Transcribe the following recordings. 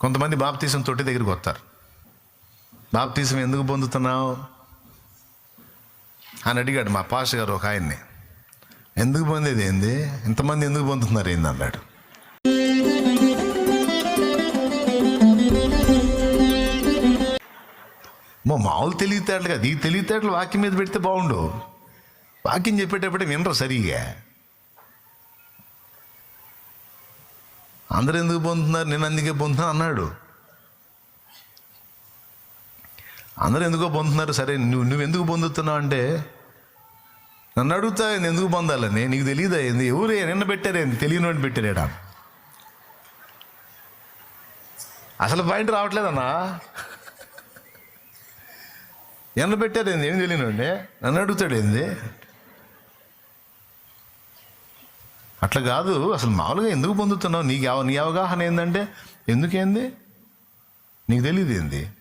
కొంతమంది బాప్తీసం తొట్టి దగ్గరికి వస్తారు. బాప్తీసం ఎందుకు పొందుతున్నావు? అని అడిగాడు మా పాష గారు ఒక ఆయన్ని. ఎందుకు పొందేది ఏంది? ఇంతమంది ఎందుకు పొందుతున్నారు ఏంది అన్నాడు. మా మామూలు తెలివితేటలు కదా ఈ తెలివితేటలు వాక్యం మీద పెడితే బాగుండు. వాక్యం చెప్పేటప్పుడే వినరు సరిగా. అందరు ఎందుకు పొందుతున్నారు? నేను అందుకే పొందుతున్నాను అన్నాడు. అందరూ ఎందుకో పొందుతున్నారు? సరే నువ్వు నువ్వు ఎందుకు పొందుతున్నావు అంటే నన్ను అడుగుతా నేను ఎందుకు పొందాలని నీకు తెలియదా ఏంది? ఎవరే నిన్న పెట్టారేంది తెలియని వాడిని పెట్టారేడా? అసలు పాయింట్ రావట్లేదన్నా? ఎన్న పెట్టారేంది ఏం తెలియని వాడిని నన్ను అడుగుతాడేంది అట్లా కాదు అసలు మామూలుగా ఎందుకు పొందుతున్నావు? నీకు నీ అవగాహన ఏంటంటే ఎందుకేంది? నీకు తెలియదు ఏంది?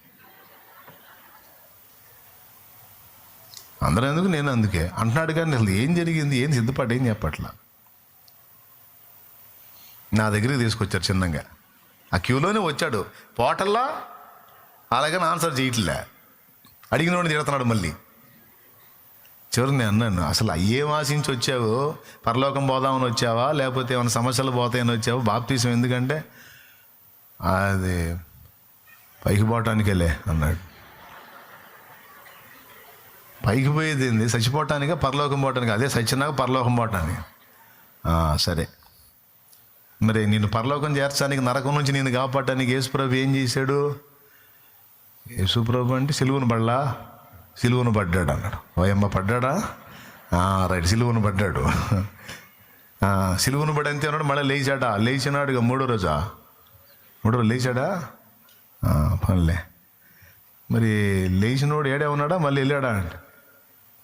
అందరూ ఎందుకు నేను అందుకే? అంటున్నాడు కానీ అసలు ఏం జరిగింది? ఏం సిద్ధపాటు ఏం చెప్పట్లా? నా దగ్గరికి తీసుకొచ్చారు చిన్నంగా. ఆ క్యూలోనే వచ్చాడు. పోటల్లా? అలాగని ఆన్సర్ చేయట్లే. అడిగిన వాడిని తిడుతున్నాడు మళ్ళీ. చివరికి నేను అన్నాను అసలు ఏం ఆశించి వచ్చావు? పరలోకం పోదామని వచ్చావా? లేకపోతే ఏమైనా సమస్యలు పోతాయని వచ్చావు? బాప్తీసం ఎందుకంటే? అది పైకి పోవటానికి వెళ్ళే అన్నాడు. పైకి పోయేది ఏంది? చచ్చిపోవటానిక? పరలోకం పోవటానికి? అదే చచ్చినాక పరలోకం పోవటానికి. సరే. మరి నేను పరలోకం చేర్చడానికి నరకం నుంచి నేను కాపాడటానికి యేసుప్రభు ఏం చేశాడు? యేసుప్రభు అంటే సిలువను పడలా? సిలువను పడ్డాడు అన్నాడు. ఓయమ్మ పడ్డాడా? రైట్ సిలువను పడ్డాడు. సిలువను పడి అంతే ఉన్నాడు మళ్ళీ లేచాడా? లేచినాడు ఇక మూడో రోజా? మూడో రోజు లేచాడా? పనులే మరి లేచినోడు ఏడే ఉన్నాడా? మళ్ళీ వెళ్ళాడా?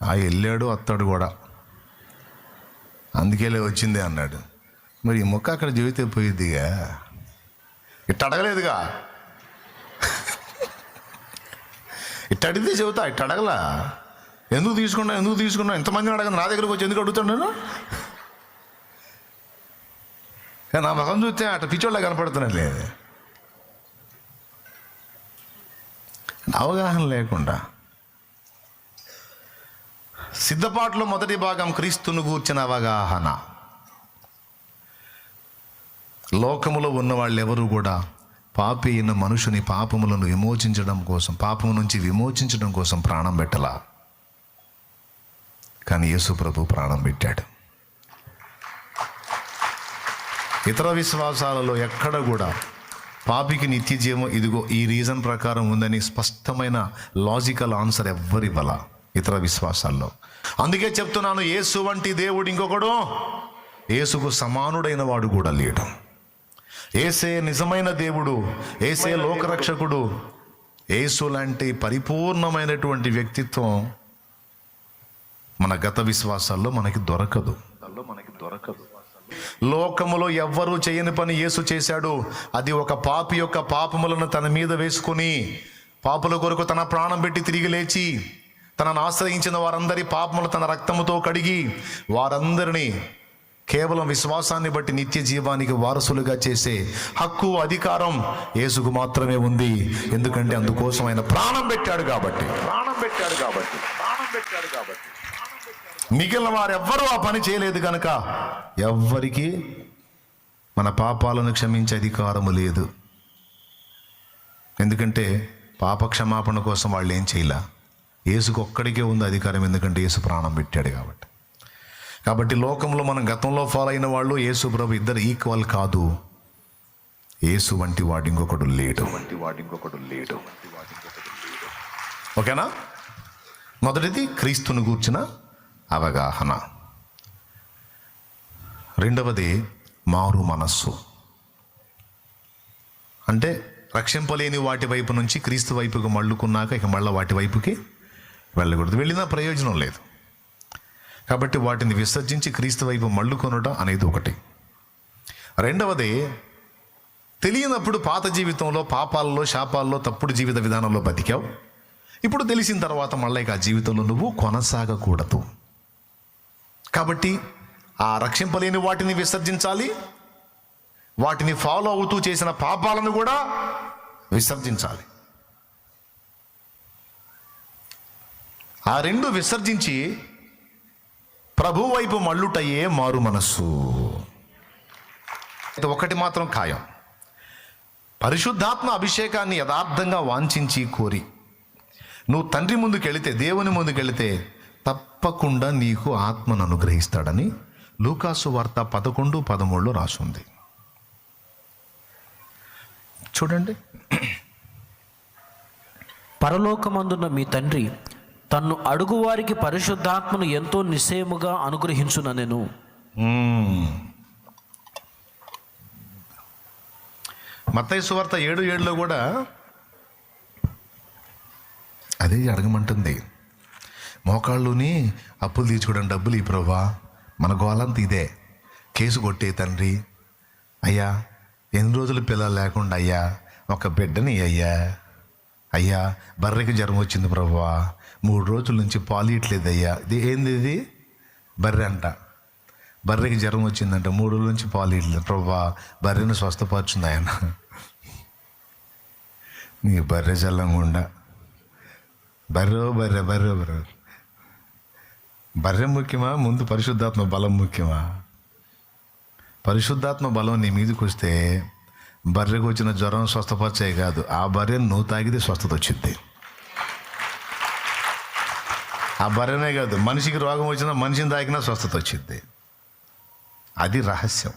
ఆ వెళ్ళాడు వస్తాడు కూడా. అందుకేలే వచ్చింది అన్నాడు. మరి ఈ మొక్క అక్కడ జీవితే పోయిద్దిగా? ఇట్ట అడగలేదుగా? ఇట్టడితే అడిగితే చెబుతా ఇట్ట అడగలా ఎందుకు తీసుకున్నా ఎందుకు తీసుకున్నా? ఎంతమందిని అడగను నా దగ్గరకు వచ్చి ఎందుకు అడుగుతాను నేను? నా ముఖం చూస్తే అట్ట పిచ్చోళ్ళ కనపడుతున్నట్లే అవగాహన లేకుండా సిద్ధపాటులో మొదటి భాగం క్రీస్తును గూర్చిన అవగాహన. లోకములో ఉన్న వాళ్ళు ఎవరు కూడా పాపి అయిన మనుషుని పాపములను విమోచించడం కోసం పాపము నుంచి విమోచించడం కోసం ప్రాణం పెట్టలా. కానీ యేసు ప్రభు ప్రాణం పెట్టాడు. ఇతర విశ్వాసాలలో ఎక్కడ కూడా పాపికి నిత్య జీవం ఇదిగో ఈ రీజన్ ప్రకారం ఉందని స్పష్టమైన లాజికల్ ఆన్సర్ ఎవ్వరివ్వాల ఇతర విశ్వాసాల్లో. అందుకే చెప్తున్నాను యేసు వంటి దేవుడు ఇంకొకడు యేసుకు సమానుడైన వాడు కూడా లేడు. ఏసే నిజమైన దేవుడు ఏసే లోకరక్షకుడు యేసు లాంటి పరిపూర్ణమైనటువంటి వ్యక్తిత్వం మన గత విశ్వాసాల్లో మనకి దొరకదు మనకి దొరకదు. లోకములో ఎవ్వరూ చేయని పని యేసు చేశాడు. అది ఒక పాపి యొక్క పాపములను తన మీద వేసుకొని పాపుల కొరకు తన ప్రాణం పెట్టి తిరిగి లేచి తనను ఆశ్రయించిన వారందరి పాపములు తన రక్తముతో కడిగి వారందరినీ కేవలం విశ్వాసాన్ని బట్టి నిత్య జీవానికి వారసులుగా చేసే హక్కు అధికారం యేసుకు మాత్రమే ఉంది. ఎందుకంటే అందుకోసం ఆయన ప్రాణం పెట్టాడు కాబట్టి. ప్రాణం పెట్టాడు కాబట్టి. ప్రాణం పెట్టాడు కాబట్టి. మిగిలిన వారెవ్వరూ ఆ పని చేయలేదు కనుక ఎవ్వరికి మన పాపాలను క్షమించే అధికారము లేదు. ఎందుకంటే పాప క్షమాపణ కోసం వాళ్ళు ఏం చేయలే? యేసుకు ఒక్కడికే ఉంది అధికారం ఎందుకంటే యేసు ప్రాణం పెట్టాడు కాబట్టి. కాబట్టి లోకంలో మనం గతంలో ఫాలో అయిన వాళ్ళు యేసు ప్రభు ఇద్దరు ఈక్వల్ కాదు. యేసు వంటి వాడు ఇంకొకడు లేడు. వంటి వాడు ఇంకొకడు లేడు ఓకేనా? మొదటిది క్రీస్తును గూర్చిన అవగాహన. రెండవది మారు మనస్సు. అంటే రక్షింపలేని వాటి వైపు నుంచి క్రీస్తు వైపుకు మళ్ళుకున్నాక ఇక మళ్ళీ వాటి వైపుకి వెళ్ళకూడదు. వెళ్ళినా ప్రయోజనం లేదు. కాబట్టి వాటిని విసర్జించి క్రీస్తు వైపు మళ్ళుకొనుట అనేది ఒకటి. రెండవది తెలియనప్పుడు పాత జీవితంలో పాపాల్లో శాపాల్లో తప్పుడు జీవిత విధానంలో బతికావు. ఇప్పుడు తెలిసిన తర్వాత మళ్ళీ ఆ జీవితంలో నువ్వు కొనసాగకూడదు. కాబట్టి ఆ రక్షింపలేని వాటిని విసర్జించాలి. వాటిని ఫాలో అవుతూ చేసిన పాపాలను కూడా విసర్జించాలి. ఆ రెండు విసర్జించి ప్రభు వైపు మళ్ళుటయే మారు మనస్సు. అయితే ఒకటి మాత్రం ఖాయం. పరిశుద్ధాత్మ అభిషేకాన్ని యథార్థంగా వాంఛించి కోరి. నువ్వు తండ్రి ముందుకెళితే దేవుని ముందుకెళితే తప్పకుండా నీకు ఆత్మను అనుగ్రహిస్తాడని లూకాసు వార్త పదకొండు పదమూడులో రాసుంది. చూడండి. పరలోకమందున్న మీ తండ్రి తన్ను అడుగువారికి పరిశుద్ధాత్మను ఎంతో నిశ్చయముగా అనుగ్రహించున నేను. మత్తయి సువార్త ఏడు ఏడులో కూడా అదే అడగమంటుంది. మోకాళ్ళుని అప్పులు తీర్చుకోవడం డబ్బులు ఈ ప్రభా మన గోలంత ఇదే. కేసు కొట్టే తండ్రి అయ్యా ఎన్ని రోజులు పిల్లలు లేకుండా అయ్యా ఒక బిడ్డని అయ్యా. అయ్యా బర్రెకి జ్వరం వచ్చింది ప్రభువా. మూడు రోజుల నుంచి పాలియట్లేదు అయ్యా. ఇది ఏంది ఇది? బర్రె అంట. బర్రెకి జ్వరం వచ్చిందంట మూడు రోజుల నుంచి పాలు ఇట్లేదు ప్రభా బర్రెను స్వస్థపరుచుంది ఆయన. నీ బర్రె చల్లంగుండా బర్రె బర్రె బర్రె బర్రె. బర్రె ముఖ్యమా? ముందు పరిశుద్ధాత్మ బలం ముఖ్యమా? పరిశుద్ధాత్మ బలం నీ మీదకి వస్తే బర్రెకు వచ్చిన జ్వరం స్వస్థపరిచే కాదు ఆ బర్రెను నువ్వు తాగితే స్వస్థత వచ్చింది ఆ బర్రెనే కాదు మనిషికి రోగం వచ్చినా మనిషిని తాకినా స్వస్థత వచ్చింది అది రహస్యం.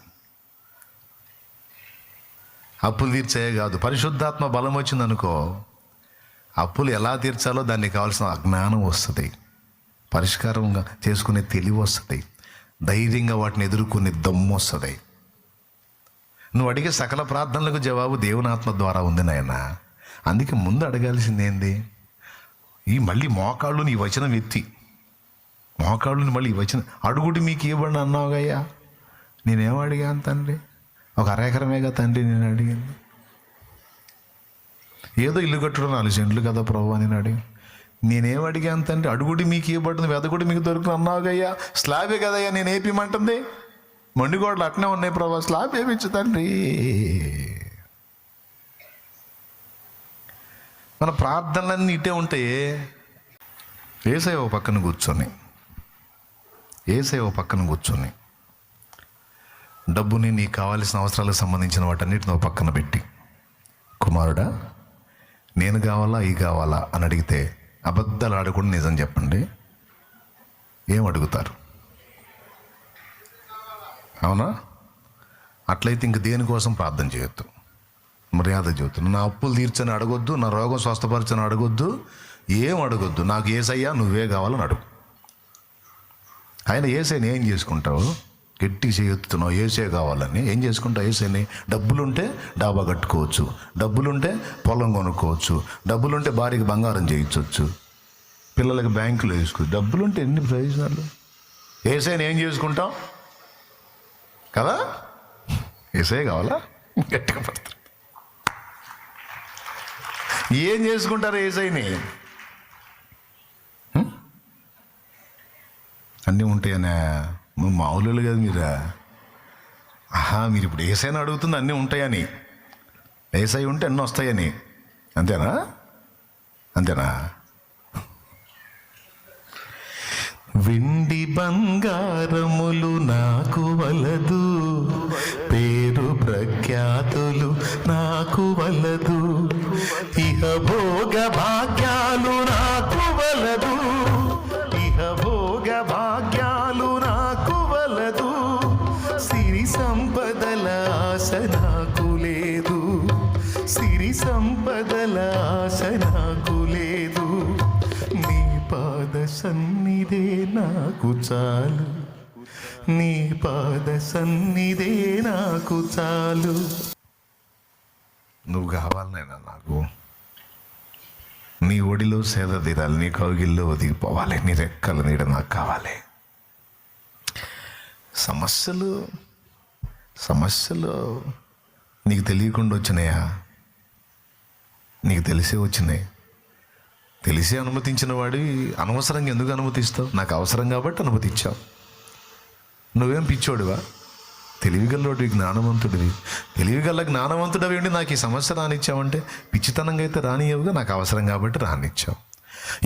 అప్పులు తీర్చే కాదు పరిశుద్ధాత్మ బలం వచ్చిందనుకో అప్పులు ఎలా తీర్చాలో దానికి కావాల్సిన అజ్ఞానం వస్తుంది. పరిష్కారంగా చేసుకునే తెలివి వస్తుంది ధైర్యంగా వాటిని ఎదుర్కొనే దమ్ము వస్తుంది. నువ్వు అడిగే సకల ప్రార్థనలకు జవాబు దేవుని ఆత్మ ద్వారా ఉంది నాయన. అందుకే ముందు అడగాల్సింది ఏంది? ఈ మళ్ళీ మోకాళ్ళు నీ వచనం ఎత్తి. మోకాళ్ళుని మళ్ళీ ఈ వచనం అడుగుడు మీకు ఇవ్వండి అన్నావుగయ్యా నేనేం అడిగాను తండ్రి? ఒక అరేకరమేగా తండ్రి నేను అడిగింది. ఏదో ఇల్లు కట్టడం నాలుగు సెంట్లు కదా ప్రభు అని నేను అడిగాను. నేనేం అడిగాను తండ్రి? అడుగుడి మీకు ఇవ్వబడుతుంది వెదగుడి మీకు దొరుకుతుంది అన్నావుగయ్యా స్లాబే కదయ్యా నేను ఏపీమంటుంది? మొండిగోడలు అట్నే ఉన్నాయి ప్రభా. స్లాబ్ ఏమిచ్చు తండ్రి? మన ప్రార్థనలన్నీ ఇటే ఉంటే ఏసై ఓ పక్కన కూర్చొని ఏసై ఓ పక్కన కూర్చొని డబ్బుని నీకు కావాల్సిన అవసరాలకు సంబంధించిన వాటన్నిటిని ఓ పక్కన పెట్టి కుమారుడా నేను కావాలా ఈ కావాలా అని అడిగితే అబద్ధాలు ఆడకుండా నిజం చెప్పండి. ఏం అడుగుతారు? అవునా? అట్లయితే ఇంక దేనికోసం ప్రార్థన చేయొద్దు? మర్యాద చెబుతున్నా. నా అప్పులు తీర్చని అడగొద్దు నా రోగం స్వస్థపరచని అడగొద్దు ఏం అడగొద్దు. నాకు ఏసయ్యా నువ్వే కావాలని అడుగు. ఆయన ఏసైని ఏం చేసుకుంటావు? గట్టి చేయొత్తున్నావు ఏసే కావాలని. ఏం చేసుకుంటావు ఏసైని? డబ్బులుంటే డాబా కట్టుకోవచ్చు డబ్బులుంటే పొలం కొనుక్కోవచ్చు డబ్బులుంటే భార్యకి బంగారం చేయించవచ్చు పిల్లలకి బ్యాంకులో వేసుకోవచ్చు. డబ్బులుంటే ఎన్ని ప్రయోజనాలు? ఏసైని ఏం చేసుకుంటావు? కదా? ఏసే కావాలా? గట్టిగా పడతారు ఏం చేసుకుంటారు ఏసైని అన్నీ ఉంటాయనే. నువ్వు మామూలు కదా మీరా. ఆహా మీరు ఇప్పుడు ఏసైనా అడుగుతుంది అన్నీ ఉంటాయని. ఏసై ఉంటే అన్నీ వస్తాయని. అంతేనా? అంతేనా? వెండి బంగారములు నాకు వలదు పేరు ప్రఖ్యాతులు నాకు వలదు. ఇహ భోగభా నాకు చాలు. నీ పాద సన్నిధే నాకు చాలు. నువ్వు కావాలనైనా నాకు. నీ ఒడిలో సేద తీరాలి నీ కౌగిల్లో ఒదిగిపోవాలి నీ రెక్కల నీడ నాకు కావాలి. సమస్యలు సమస్యలు నీకు తెలియకుండా వచ్చినాయా? నీకు తెలిసే వచ్చినాయి. తెలిసి అనుమతించిన వాడి అనవసరంగా ఎందుకు అనుమతిస్తావు? నాకు అవసరం కాబట్టి అనుమతించావు నువ్వేం పిచ్చోడివా? తెలివిగల్లోడివి జ్ఞానవంతుడివి. తెలివిగల్ల జ్ఞానవంతుడివి ఉండి నాకు ఈ సమస్య రానిచ్చావంటే పిచ్చితనంగా అయితే రానియవుగా నాకు అవసరం కాబట్టి రానిచ్చావు.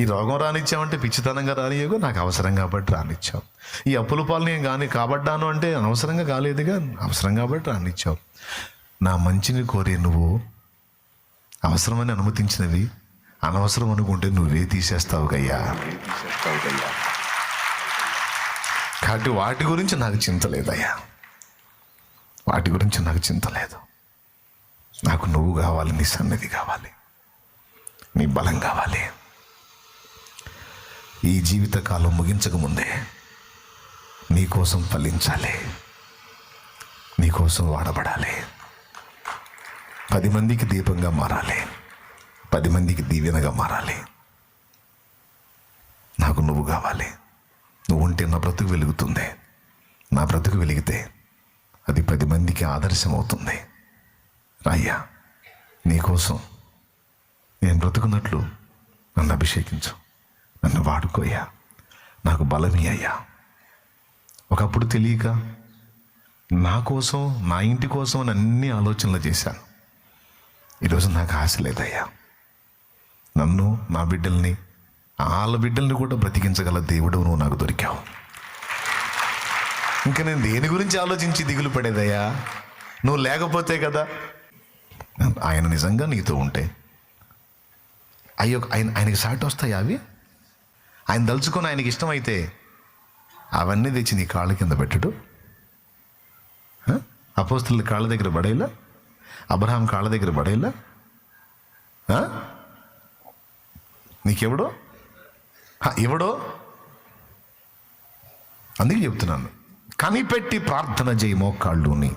ఈ రోగం రానిచ్చావంటే పిచ్చితనంగా రానియవుగా నాకు అవసరం కాబట్టి రానిచ్చావు. ఈ అప్పుల పాలు నేను కానీ కాబడ్డాను అంటే అనవసరంగా కాలేదుగా అవసరం కాబట్టి రానిచ్చావు. నా మంచిని కోరే నువ్వు అవసరమని అనుమతించినవి. అనవసరం అనుకుంటే నువ్వే తీసేస్తావు గయ్యా. కాబట్టి వాటి గురించి నాకు చింత లేదయ్యా. వాటి గురించి నాకు చింత లేదు. నాకు నువ్వు కావాలి నీ సన్నిధి కావాలి నీ బలం కావాలి. ఈ జీవితకాలం ముగించక ముందే నీ కోసం ఫలించాలి నీ కోసం వాడబడాలి. పది మందికి దీపంగా మారాలి. పది మందికి దీవెనగా మారాలి. నాకు నువ్వు కావాలి. నువ్వు ఉంటే నా బ్రతుకు వెలుగుతుంది. నా బ్రతుకు వెలిగితే అది పది మందికి ఆదర్శం అవుతుంది రాయ్యా నీకోసం నేను బ్రతుకున్నట్లు నన్ను అభిషేకించు. నన్ను వాడుకోయ్యా నాకు బలమీ అయ్యా. ఒకప్పుడు తెలియక నా కోసం నా ఇంటి కోసం అన్ని ఆలోచనలు చేశాను. ఈరోజు నాకు ఆశ లేదయ్యా. నన్ను నా బిడ్డల్ని వాళ్ళ బిడ్డల్ని కూడా బ్రతికించగల దేవుడు నువ్వు నాకు దొరికావు. ఇంకా నేను దేని గురించి ఆలోచించి దిగులు పడేదయ్యా? నువ్వు లేకపోతే కదా? ఆయన నిజంగా నీతో ఉంటే. అయ్యో ఆయన ఆయనకి సాటి వస్తాయి అవి? ఆయన దలుచుకొని ఆయనకి ఇష్టమైతే అవన్నీ తెచ్చి నీ కాళ్ళ కింద పెట్టడు. అపోస్తుల కాళ్ళ దగ్గర పడేలా? అబ్రహాం కాళ్ళ దగ్గర పడేలా? నీకెవడో? హ, ఎవడో? అందుకే చెప్తున్నాను. కనిపెట్టి ప్రార్థన చేయి మోకాళ్ళుని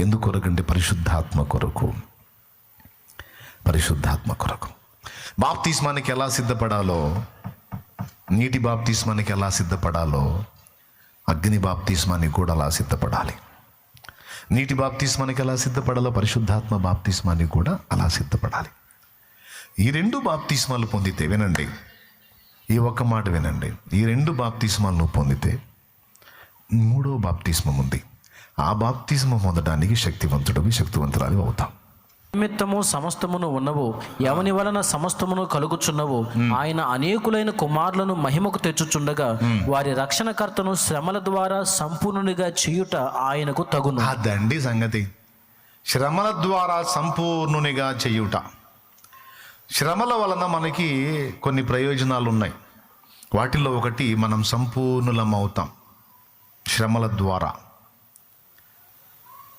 ఎందు కొరకంటే పరిశుద్ధాత్మ కొరకు. పరిశుద్ధాత్మ కొరకు. బాప్తిస్మానికి ఎలా సిద్ధపడాలో? నీటి బాప్తిస్మానికి ఎలా సిద్ధపడాలో? అగ్ని బాప్తిస్మానికి కూడా అలా సిద్ధపడాలి. నీటి బాప్తిస్మానికి ఎలా సిద్ధపడాలో? పరిశుద్ధాత్మ బాప్తిస్మానికి కూడా అలా సిద్ధపడాలి. ఈ రెండు బాప్తిస్మాలు పొందితే వినండి. ఈ ఒక్క మాట వినండి. ఈ రెండు బాప్తిస్మాలు నువ్వు పొందితే మూడో బాప్తిస్మం ఉంది. ఆ బాప్తిస్మం పొందడానికి శక్తివంతుడివి శక్తివంతురాలు అవుతాం. నిమిత్తము సమస్తమును ఉన్నవు ఎవని వలన సమస్తమును కలుగుచున్నవు ఆయన అనేకులైన కుమారులను మహిమకు తెచ్చుచుండగా వారి రక్షణకర్తను శ్రమల ద్వారా సంపూర్ణునిగా చేయుట ఆయనకు తగును. అదండి సంగతి. శ్రమల ద్వారా సంపూర్ణునిగా చేయుట. శ్రమల వలన మనకి కొన్ని ప్రయోజనాలు ఉన్నాయి వాటిల్లో ఒకటి మనం సంపూర్ణులం అవుతాం శ్రమల ద్వారా.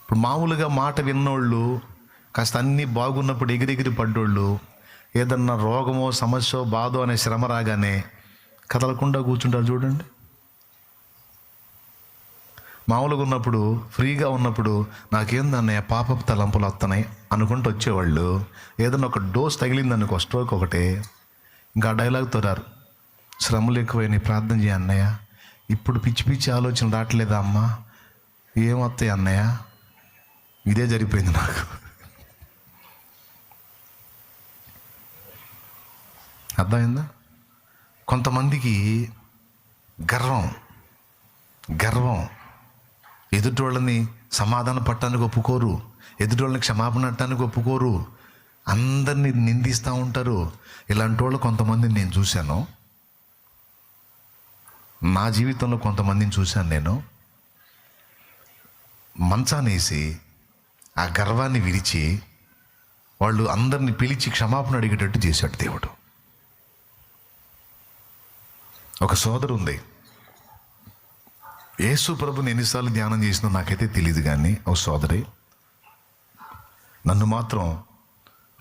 ఇప్పుడు మామూలుగా మాట విన్నోళ్ళు కాస్త అన్నీ బాగున్నప్పుడు ఎగిరెగిరి పడ్డోళ్ళు ఏదన్నా రోగమో సమస్యో బాధో అనే శ్రమ రాగానే కదలకుండా కూర్చుంటారు చూడండి. మామూలుగా ఉన్నప్పుడు ఫ్రీగా ఉన్నప్పుడు నాకేందన్నయ్య పాపపు తలంపులు వస్తున్నాయి అనుకుంటూ వచ్చేవాళ్ళు. ఏదైనా ఒక డోస్ తగిలిందనుకో స్ట్రోక్ ఒకటే. ఇంకా డైలాగ్ తోరారు శ్రమలు ఎక్కువైనాయి ప్రార్థన చేయ అన్నయ్య. ఇప్పుడు పిచ్చి పిచ్చి ఆలోచన రావట్లేదా అమ్మ? ఏమొస్తాయి అన్నయ్య? ఇదే జరిగిపోయింది నాకు. అర్థమైందా? కొంతమందికి గర్వం గర్వం ఎదుటోళ్ళని సమాధాన పట్టడానికి ఒప్పుకోరు ఎదుటోళ్ళని క్షమాపణ అట్టడానికి ఒప్పుకోరు. అందరినీ నిందిస్తూ ఉంటారు. ఇలాంటి వాళ్ళు కొంతమందిని నేను చూశాను. నా జీవితంలో కొంతమందిని చూశాను నేను. మంచానేసి ఆ గర్వాన్ని విరిచి వాళ్ళు అందరిని పిలిచి క్షమాపణ అడిగేటట్టు చేశాడు దేవుడు. ఒక సోదరు ఉంది యేసు ప్రభుని ఎన్నిసార్లు ధ్యానం చేసినా నాకైతే తెలియదు కానీ ఓ సోదరి నన్ను మాత్రం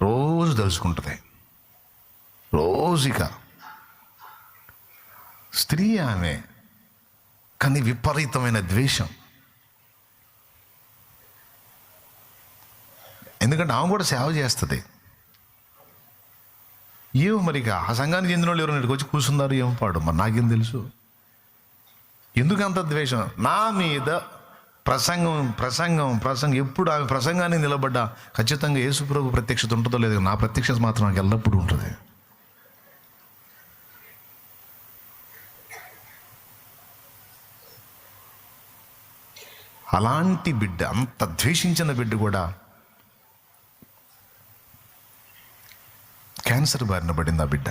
రోజు తలుచుకుంటుంది. రోజుగా. స్త్రీ ఆమె కానీ విపరీతమైన ద్వేషం. ఎందుకంటే ఆమె కూడా సేవ చేస్తుంది. ఏమో మరి ఇక ఆ సంఘానికి చెందిన వాళ్ళు ఎవరైనా ఇక్కడికి వచ్చి కూర్చున్నారు ఏమో పాడు మరి నాకేం తెలుసు? ఎందుకు అంత ద్వేషం? నా మీద ప్రసంగం ప్రసంగం ప్రసంగం ఎప్పుడు ఆమె ప్రసంగాన్ని నిలబడ్డా ఖచ్చితంగా యేసుప్రభు ప్రత్యక్షత ఉంటుందో లేదో నా ప్రత్యక్షత మాత్రం నాకు ఎల్లప్పుడూ ఉంటుంది. అలాంటి బిడ్డ అంత ద్వేషించిన బిడ్డ కూడా క్యాన్సర్ బారిన పడింది ఆ బిడ్డ.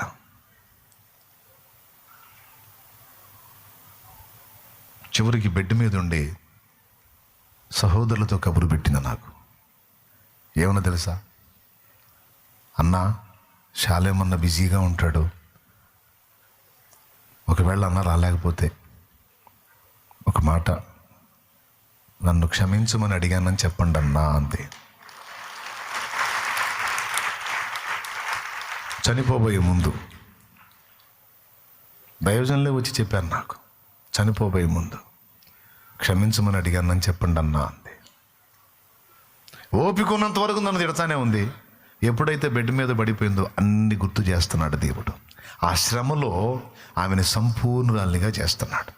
చివరికి బెడ్ మీద ఉండి సహోదరులతో కబురు పెట్టిన నాకు. ఏమన్నా తెలుసా? అన్నా శాలేమన్నా బిజీగా ఉంటాడు. ఒకవేళ అన్న రాలేకపోతే ఒక మాట నన్ను క్షమించమని అడిగానని చెప్పండి అన్నా అంతే చనిపోబోయే ముందు దైవజనులే వచ్చి చెప్పారు నాకు. చనిపోబోయే ముందు క్షమించమని అడిగానని చెప్పండి అన్నా అంది. ఓపిక ఉన్నంత వరకు నన్ను తిడతానే ఉంది. ఎప్పుడైతే బెడ్ మీద పడిపోయిందో అన్ని గుర్తు చేస్తున్నాడు దేవుడు. ఆ శ్రమలో ఆమెను సంపూర్ణురాలిగా చేస్తున్నాడు.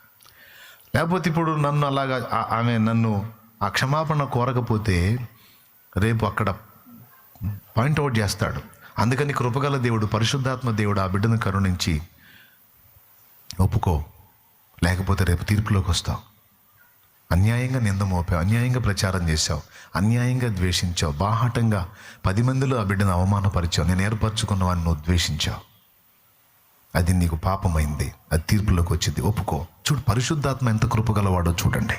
లేకపోతే ఇప్పుడు నన్ను అలాగా ఆమె నన్ను ఆ క్షమాపణ కోరకపోతే రేపు అక్కడ పాయింట్అవుట్ చేస్తాడు. అందుకని కృపగల దేవుడు పరిశుద్ధాత్మ దేవుడు ఆ బిడ్డను కరుణించి ఒప్పుకో. లేకపోతే రేపు తీర్పులోకి వస్తావు. అన్యాయంగా నింద మోపావు అన్యాయంగా ప్రచారం చేశావు అన్యాయంగా ద్వేషించావు బాహాటంగా పది మందిలో ఆ బిడ్డను అవమానపరిచావు నేను ఏర్పరచుకున్న వాడిని నువ్వు ద్వేషించావు. అది నీకు పాపమైంది అది తీర్పులోకి వచ్చింది. ఒప్పుకో. చూడు పరిశుద్ధాత్మ ఎంత కృపగలవాడో చూడండి.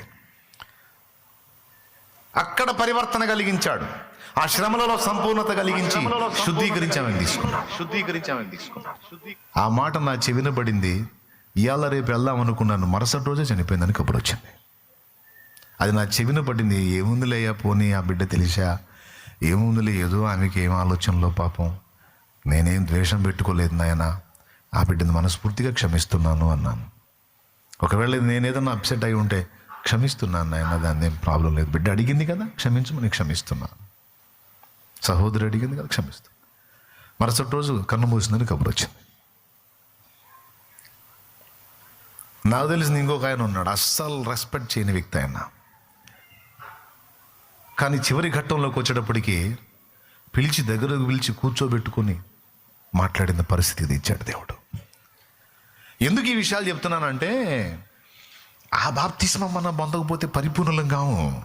అక్కడ పరివర్తన కలిగించాడు. ఆ శ్రమలలో సంపూర్ణత కలిగించి శుద్ధీకరించామని తీసుకున్నాడు. శుద్ధీకరించామని తీసుకున్నాడు. ఆ మాట నా చెవిన పడింది ఇవాళ రేపు వెళ్దాం అనుకున్నాను. మరుసటి రోజే చనిపోయిందని కబురు వచ్చింది. అది నా చెవిన పడింది. ఏముందిలేయా పోనీ ఆ బిడ్డ తెలిసా? ఏముందిలే ఏదో ఆమెకి ఏం ఆలోచనలో పాపం. నేనేం ద్వేషం పెట్టుకోలేదు నాయన. ఆ బిడ్డను మనస్ఫూర్తిగా క్షమిస్తున్నాను అన్నాను. ఒకవేళ నేనేదన్నా అప్సెట్ అయి ఉంటే క్షమిస్తున్నాను నాయన దాన్ని ఏం ప్రాబ్లం లేదు. బిడ్డ అడిగింది కదా క్షమించమని క్షమిస్తున్నాను. సహోదరు అడిగింది కదా క్షమిస్తున్నాను. మరుసటి రోజు కన్ను మూసిందని కబురు వచ్చింది. నాకు తెలిసిన ఇంకొక ఆయన ఉన్నాడు. అస్సలు రెస్పెక్ట్ చేయని వ్యక్తి ఆయన. కానీ చివరి ఘట్టంలోకి వచ్చేటప్పటికి పిలిచి దగ్గరకు పిలిచి కూర్చోబెట్టుకొని మాట్లాడిన పరిస్థితి ఇది ఇచ్చాడు దేవుడు. ఎందుకు ఈ విషయాలు చెప్తున్నానంటే ఆ బాప్తిస్మ మనం పొందకపోతే పరిపూర్ణలం కావు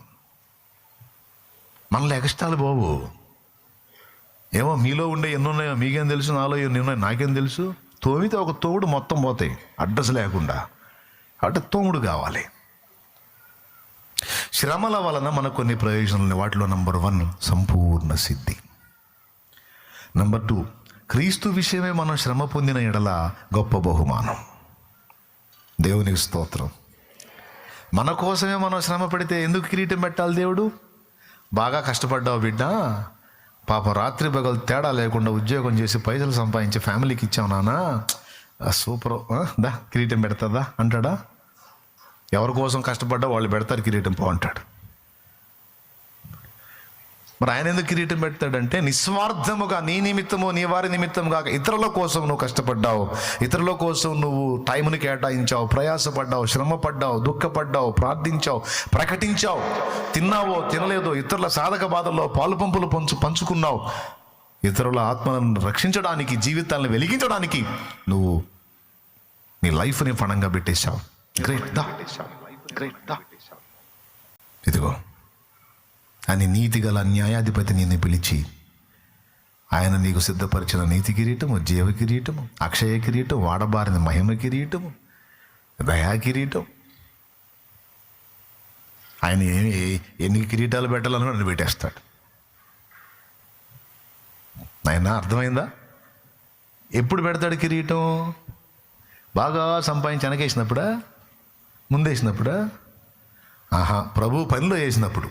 మనలో ఎగస్టాలు బావు ఏమో మీలో ఉండే ఎన్ని ఉన్నాయో మీకేం తెలుసు నాలో ఎన్ని ఉన్నాయో నాకేం తెలుసు? తోమితే ఒక తోడు మొత్తం పోతాయి. అడ్రస్ లేకుండా. అంటే తోముడు కావాలి. శ్రమల వలన మనకు కొన్ని ప్రయోజనాలు వాటిలో నంబర్ వన్ సంపూర్ణ సిద్ధి. నంబర్ టూ క్రీస్తు విషయమే మనం శ్రమ పొందిన ఎడల గొప్ప బహుమానం. దేవునికి స్తోత్రం. మన కోసమే మనం శ్రమ పడితే ఎందుకు కిరీటం పెట్టాలి దేవుడు? బాగా కష్టపడ్డావు బిడ్డ. పాప రాత్రి పగలు తేడా లేకుండా ఉద్యోగం చేసి పైసలు సంపాదించి ఫ్యామిలీకి ఇచ్చావు నానా. సూపర్ దా కిరీటం పెడతాదా? అంటాడా? ఎవరి కోసం కష్టపడ్డా వాళ్ళు పెడతారు కిరీటం పో అంటాడు. మరి ఆయన ఎందుకు కిరీటం పెడతాడంటే నిస్వార్థముగా నీ నిమిత్తము నీ వారి నిమిత్తం కాక ఇతరుల కోసం నువ్వు కష్టపడ్డావు. ఇతరుల కోసం నువ్వు టైంని కేటాయించావు ప్రయాసపడ్డావు శ్రమ పడ్డావు దుఃఖపడ్డావు ప్రార్థించావు ప్రకటించావు. తిన్నావో తినలేదో ఇతరుల సాధక బాధల్లో పాలు పంపులు పంచు పంచుకున్నావు. ఇతరుల ఆత్మలను రక్షించడానికి జీవితాలను వెలిగించడానికి నువ్వు నీ లైఫ్ని ఫణంగా పెట్టేశావు. గ్రేట్ దా? గ్రేట్ దా ఇదిగో అని నీతి గల న్యాయాధిపతి నిన్ను పిలిచి ఆయన నీకు సిద్ధపరిచిన నీతి కిరీటము జీవ కిరీటము అక్షయ కిరీటం వాడబారిన మహిమ కిరీటము దయా కిరీటం. ఆయన ఏమి ఎన్ని కిరీటాలు పెట్టాలని నన్ను పెట్టేస్తాడు. ఆయన అర్థమైందా? ఎప్పుడు పెడతాడు కిరీటం? బాగా సంపాదించి వెనకేసినప్పుడా? ముందేసినప్పుడా? ఆహా ప్రభు పనిలో వేసినప్పుడు.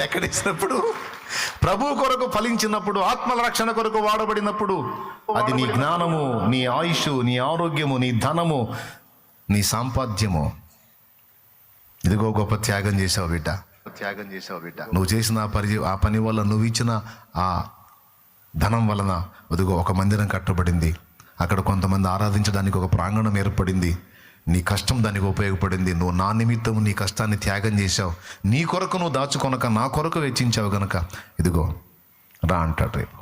ఎక్కడేసినప్పుడు? ప్రభు కొరకు ఫలించినప్పుడు ఆత్మల రక్షణ కొరకు వాడబడినప్పుడు. అది నీ జ్ఞానము నీ ఆయుష్ నీ ఆరోగ్యము నీ ధనము నీ సాంపాద్యము. ఇదిగో గొప్ప త్యాగం చేసావు బిడ్డ. త్యాగం చేసావు బిడ్డ. నువ్వు చేసిన ఆ పరి ఆ పని వల్ల నువ్వు ఇచ్చిన ఆ ధనం వలన ఇదిగో ఒక మందిరం కట్టబడింది. అక్కడ కొంతమంది ఆరాధించడానికి ఒక ప్రాంగణం ఏర్పడింది. నీ కష్టం దానికి ఉపయోగపడింది. నువ్వు నా నిమిత్తం నీ కష్టాన్ని త్యాగం చేశావు. నీ కొరకు నువ్వు దాచుకొనక నా కొరకు వెచ్చించావు గనక. ఇదిగో రా అంటాడు రేపు.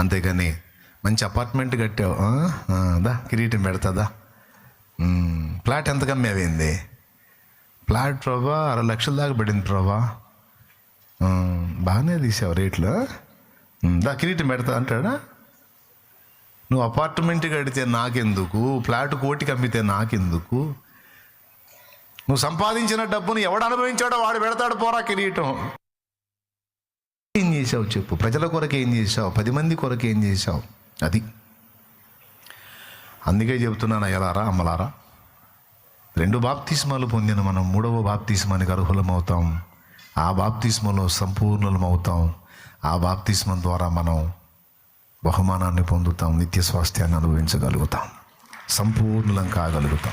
అంతేగాని మంచి అపార్ట్మెంట్ కట్టావు. దా కిరీటం పెడతాదా? ఫ్లాట్ ఎంత ఎంత కమ్మేవేంది ప్లాట్ ప్రభా అర లక్షల దాకా పడింది ప్రభా. బాగానే తీసావు రేట్లు. దా కిరీటం పెడతా అంటాడా? నువ్వు అపార్ట్మెంట్ కడితే నాకెందుకు? ఫ్లాట్ కోటికి అమ్మితే నాకెందుకు? నువ్వు సంపాదించిన డబ్బును ఎవడు అనుభవించాడో వాడు పెడతాడు పోరా కిరీటం. ఏం చేసావు చెప్పు? ప్రజల కొరకు ఏం చేసావు పది మంది కొరకు ఏం చేసావు అది. అందుకే చెబుతున్నాను అయ్యలారా అమ్మలారా. రెండు బాప్తిస్మాలు పొందిన మనం మూడవ బాప్తిస్మానికి అర్హులం అవుతాం ఆ బాప్తిస్మలో సంపూర్ణమవుతాం ఆ బాప్తిస్మం ద్వారా మనం బహుమానాన్ని పొందుతాం నిత్య స్వాస్థ్యాన్ని అనుభవించగలుగుతాం. సంపూర్ణులం కాగలుగుతాం.